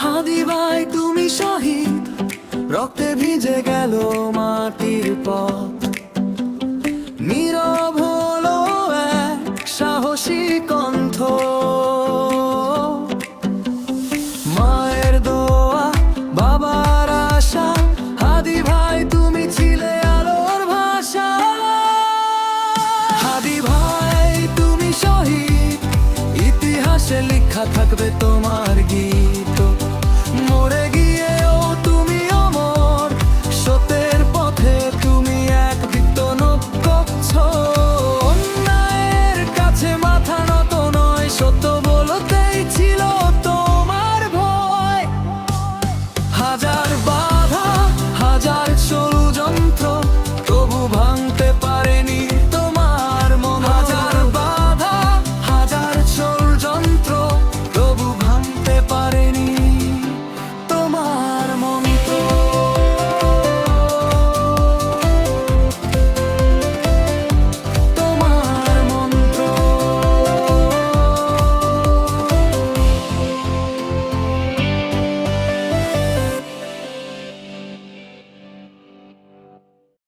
হাদিবাই তুমি শহীদ। রক্তে ভিজে গেল মাটির পথ। নীরব হলো এক সাহসী কণ্ঠ। মায়ের দোয়া, বাবার আশা। তুমি ছিলে ভাষা। তুমি ইতিহাসে লেখা থাকবে তোমার গীত। more